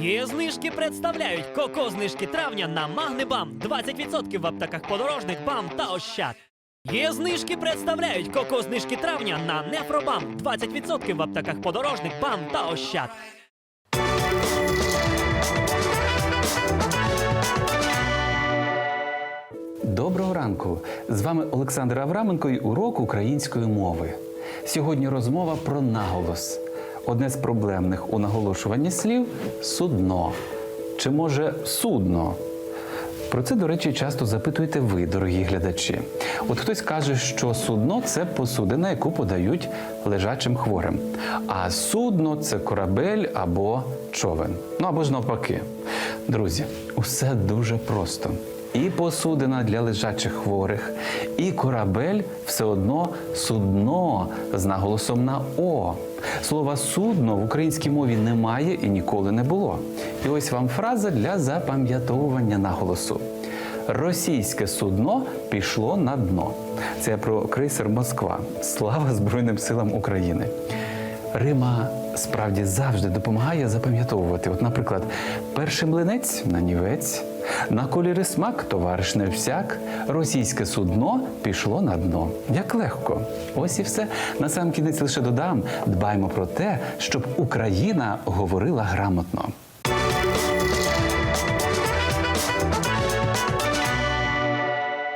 Є знижки представляють коко знижки травня на Магнебам 20% в аптеках подорожник БАМ та Ощад. Є знижки представляють коко знижки травня на Нефробам 20% в аптеках подорожник БАМ та Ощад. Доброго ранку! З вами Олександр Авраменко і урок української мови. Сьогодні розмова про наголос. Одне з проблемних у наголошуванні слів судно. Чи може судно? Про це, до речі, часто запитуєте ви, дорогі глядачі. От хтось каже, що судно це посудина, яку подають лежачим хворим. А судно це корабель або човен. Ну або ж навпаки. Друзі, усе дуже просто. І посудина для лежачих хворих, і корабель все одно судно з наголосом на О. Слова судно в українській мові немає і ніколи не було. І ось вам фраза для запам'ятовування наголосу. Російське судно пішло на дно. Це про крейсер Москва. Слава Збройним силам України. Рима справді завжди допомагає запам'ятовувати. От, наприклад, перший млинець нанівець, на коліри смак товариш не всяк, російське судно пішло на дно. Як легко. Ось і все. На сам кінець лише додам: дбаймо про те, щоб Україна говорила грамотно.